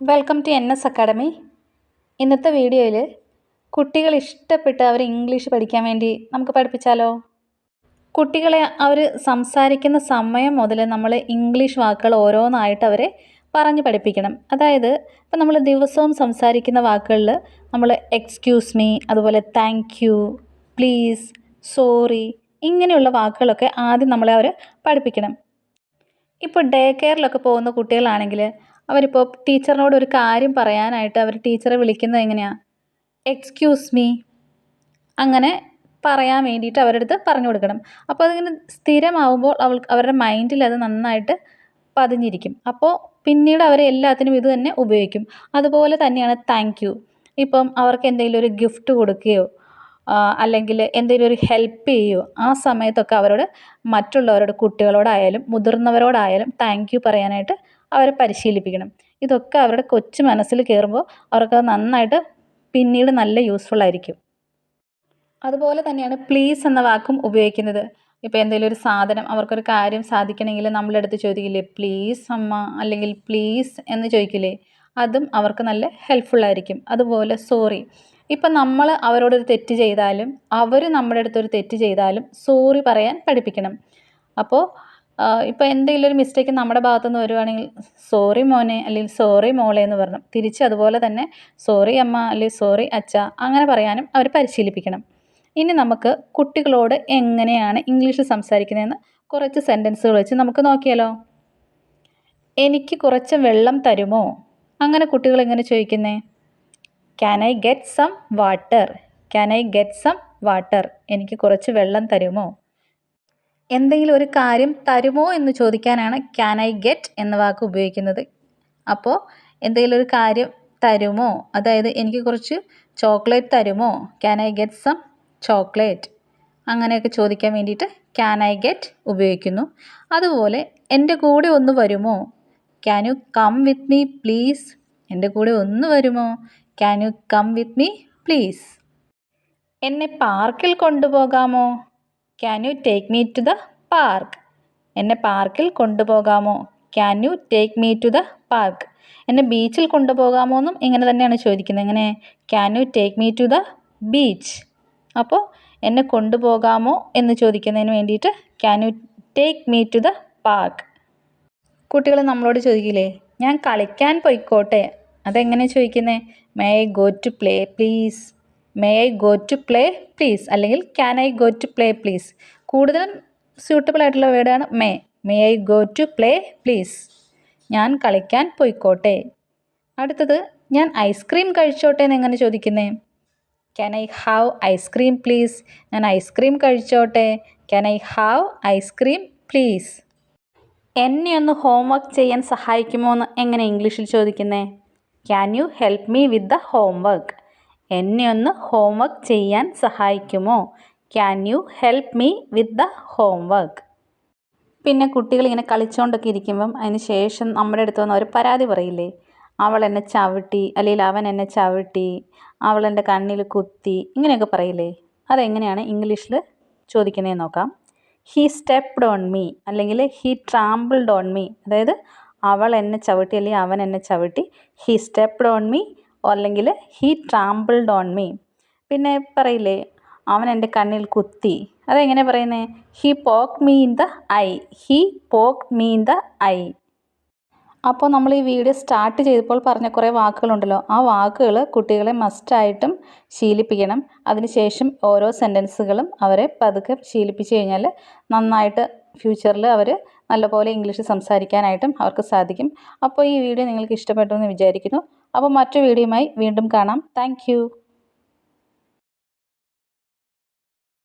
Welcome to N S academy ഇന്നത്തെ വീഡിയോയിൽ കുട്ടികൾ ഇഷ്ടപ്പെട്ട് അവർ ഇംഗ്ലീഷ് പഠിക്കാൻ വേണ്ടി നമുക്ക് പഠിപ്പിച്ചാലോ? കുട്ടികളെ അവർ സംസാരിക്കുന്ന സമയം മുതൽ നമ്മൾ ഇംഗ്ലീഷ് വാക്കുകൾ ഓരോന്നായിട്ട് അവരെ പറഞ്ഞ് പഠിപ്പിക്കണം. അതായത് ഇപ്പം നമ്മൾ ദിവസവും സംസാരിക്കുന്ന വാക്കുകളിൽ നമ്മൾ എക്സ്ക്യൂസ് മീ അതുപോലെ താങ്ക് യു പ്ലീസ് സോറി ഇങ്ങനെയുള്ള വാക്കുകളൊക്കെ ആദ്യം നമ്മളെ അവർ പഠിപ്പിക്കണം. ഇപ്പോൾ ഡേ കെയറിലൊക്കെ പോകുന്ന കുട്ടികളാണെങ്കിൽ അവരിപ്പോൾ ടീച്ചറിനോട് ഒരു കാര്യം പറയാനായിട്ട് അവർ ടീച്ചറെ വിളിക്കുന്നത് എങ്ങനെയാണ് എക്സ്ക്യൂസ് മീ അങ്ങനെ പറയാൻ വേണ്ടിയിട്ട് അവരുടെ അടുത്ത് പറഞ്ഞു കൊടുക്കണം. അപ്പോൾ അതിങ്ങനെ സ്ഥിരമാവുമ്പോൾ അവൾ അവരുടെ മൈൻഡിൽ അത് നന്നായിട്ട് പതിഞ്ഞിരിക്കും. അപ്പോൾ പിന്നീട് അവർ എല്ലാത്തിനും ഇത് തന്നെ ഉപയോഗിക്കും. അതുപോലെ തന്നെയാണ് താങ്ക് യു ഇപ്പം അവർക്ക് എന്തെങ്കിലും ഒരു ഗിഫ്റ്റ് കൊടുക്കുകയോ അല്ലെങ്കിൽ എന്തെങ്കിലും ഒരു ഹെൽപ്പ് ചെയ്യുമോ ആ സമയത്തൊക്കെ അവരോട് മറ്റുള്ളവരോട് കുട്ടികളോടായാലും മുതിർന്നവരോടായാലും താങ്ക് യു പറയാനായിട്ട് അവരെ പരിശീലിപ്പിക്കണം. ഇതൊക്കെ അവരുടെ കൊച്ചു മനസ്സിൽ കയറുമ്പോൾ അവർക്കത് നന്നായിട്ട് പിന്നീട് നല്ല യൂസ്ഫുൾ ആയിരിക്കും. അതുപോലെ തന്നെയാണ് പ്ലീസ് എന്ന വാക്കും ഉപയോഗിക്കുന്നത്. ഇപ്പോൾ എന്തെങ്കിലും ഒരു സാധനം അവർക്കൊരു കാര്യം സാധിക്കണമെങ്കിൽ നമ്മളെടുത്ത് ചോദിക്കില്ലേ പ്ലീസ് അമ്മ അല്ലെങ്കിൽ പ്ലീസ് എന്ന് ചോദിക്കില്ലേ അതും അവർക്ക് നല്ല ഹെൽപ്ഫുൾ ആയിരിക്കും. അതുപോലെ സോറി ഇപ്പം നമ്മൾ അവരോടൊരു തെറ്റ് ചെയ്താലും അവർ നമ്മുടെ അടുത്തൊരു തെറ്റ് ചെയ്താലും സോറി പറയാൻ പഠിപ്പിക്കണം. അപ്പോൾ ഇപ്പോൾ എന്തെങ്കിലും ഒരു മിസ്റ്റേക്ക് നമ്മുടെ ഭാഗത്തുനിന്ന് വരുവാണെങ്കിൽ സോറി മോനെ അല്ലെങ്കിൽ സോറി മോളെ എന്ന് പറഞ്ഞു. തിരിച്ച് അതുപോലെ തന്നെ സോറി അമ്മ അല്ലെങ്കിൽ സോറി അച്ഛ അങ്ങനെ പറയാനും അവർ പരിശീലിപ്പിക്കണം. ഇനി നമുക്ക് കുട്ടികളോട് എങ്ങനെയാണ് ഇംഗ്ലീഷ് സംസാരിക്കുന്നതെന്ന് കുറച്ച് സെന്റൻസുകൾ വെച്ച് നമുക്ക് നോക്കിയാലോ. എനിക്ക് കുറച്ച് വെള്ളം തരുമോ? അങ്ങനെ കുട്ടികൾ എങ്ങനെ ചോദിക്കുന്നേ? Can I get some water can I get some water എനിക്ക് കുറച്ച് വെള്ളം തരുമോ? എന്തെങ്കിലും ഒരു കാര്യം തരുമോ എന്ന് ചോദിക്കാനാണ് ക്യാൻ ഐ ഗെറ്റ് എന്ന വാക്ക് ഉപയോഗിക്കുന്നത്. അപ്പോൾ എന്തെങ്കിലും ഒരു കാര്യം തരുമോ? അതായത് എനിക്ക് കുറച്ച് ചോക്ലേറ്റ് തരുമോ? Can I get some chocolate അങ്ങനെയൊക്കെ ചോദിക്കാൻ വേണ്ടിയിട്ട് ക്യാൻ ഐ ഗെറ്റ് ഉപയോഗിക്കുന്നു. അതുപോലെ എന്റെ കൂടെ ഒന്ന് വരുമോ? Can you come with me please എന്റെ കൂടെ ഒന്ന് വരുമോ? Can you come with me please എന്നെ പാർക്കിൽ കൊണ്ടുപോകാമോ? Can you take me to the park എന്നെ പാർക്കിൽ കൊണ്ടുപോകാമോ? Can you take me to the park എന്നെ ബീച്ചിൽ കൊണ്ടുപോകാമോ എന്നും ഇങ്ങനെ തന്നെയാണ് ചോദിക്കുന്നത്. എങ്ങനെ? Can you take me to the beach അപ്പോൾ എന്നെ കൊണ്ടുപോകാമോ എന്ന് ചോദിക്കുന്നതിന് വേണ്ടിയിട്ട് can you take me to the park കുട്ടികൾ നമ്മളോട് ചോദിക്കില്ലേ ഞാൻ കളിക്കാൻ പോയിക്കോട്ടെ? അതെങ്ങനെ ചോദിക്കുന്നത് may I go to play please may I go to play please അല്ലെങ്കിൽ can I go to play please കൂടുതലും സ്യൂട്ടബിൾ ആയിട്ടുള്ള വേർഡാണ് may may I go to play please ഞാൻ കളിക്കാൻ പോയിക്കോട്ടെ. അടുത്തത് ഞാൻ ഐസ്ക്രീം കഴിച്ചോട്ടെ എന്ന് എങ്ങനെ ചോദിക്കുന്നേ can I have ice cream please ഞാൻ ice cream കഴിച്ചോട്ടെ. Can I have ice cream please എന്നെ ഒന്ന് ഹോംവർക്ക് ചെയ്യാൻ സഹായിക്കുമോ എന്ന് എങ്ങനെ ഇംഗ്ലീഷിൽ ചോദിക്കുന്നേ? Can you help me with the homework എന്നെ ഒന്ന് ഹോംവർക്ക് ചെയ്യാൻ സഹായിക്കുമോ? Can you help me with the homework പിന്നെ കുട്ടികൾ ഇങ്ങനെ കളിച്ചുകൊണ്ടൊക്കെ ഇരിക്കുമ്പം അതിന് ശേഷം നമ്മുടെ അടുത്ത് വന്ന് അവർ പരാതി പറയില്ലേ? അവൾ എന്നെ ചവിട്ടി അല്ലെങ്കിൽ അവൻ എന്നെ ചവിട്ടി അവൾ എന്റെ കണ്ണിൽ കുത്തി ഇങ്ങനെയൊക്കെ പറയില്ലേ? അതെങ്ങനെയാണ് ഇംഗ്ലീഷിൽ ചോദിക്കുന്നതെന്ന് നോക്കാം. ഹീ സ്റ്റെപ്ഡ് ഓൺ മീ അല്ലെങ്കിൽ ഹീ ട്രാമ്പിൾഡ് ഓൺ മീ അതായത് അവൾ എന്നെ ചവിട്ടി അല്ലെങ്കിൽ അവൻ എന്നെ ചവിട്ടി ഹീ സ്റ്റെപ്ഡ് ഓൺ മീ അല്ലെങ്കിൽ ഹീ ട്രാമ്പിൾഡ് ഓൺ മീ പിന്നെ പറയില്ലേ അവൻ എന്റെ കണ്ണിൽ കുത്തി. അതെങ്ങനെ പറയുന്നത് he poke me in the eye he poke me in the eye അപ്പോൾ നമ്മൾ ഈ വീഡിയോ സ്റ്റാർട്ട് ചെയ്തപ്പോൾ പറഞ്ഞ കുറേ വാക്കുകളുണ്ടല്ലോ. ആ വാക്കുകൾ കുട്ടികളെ മസ്റ്റായിട്ടും ശീലിപ്പിക്കണം. അതിനുശേഷം ഓരോ സെന്റൻസുകളും അവരെ പതുക്കെ ശീലിപ്പിച്ച് കഴിഞ്ഞാൽ നന്നായിട്ട് ഫ്യൂച്ചറിൽ അവർ നല്ലപോലെ ഇംഗ്ലീഷ് സംസാരിക്കാനായിട്ടും അവർക്ക് സാധിക്കും. അപ്പോൾ ഈ വീഡിയോ നിങ്ങൾക്ക് ഇഷ്ടപ്പെട്ടു എന്ന് വിചാരിക്കുന്നു. അപ്പോൾ മറ്റു വീഡിയോയുമായി വീണ്ടും കാണാം. താങ്ക്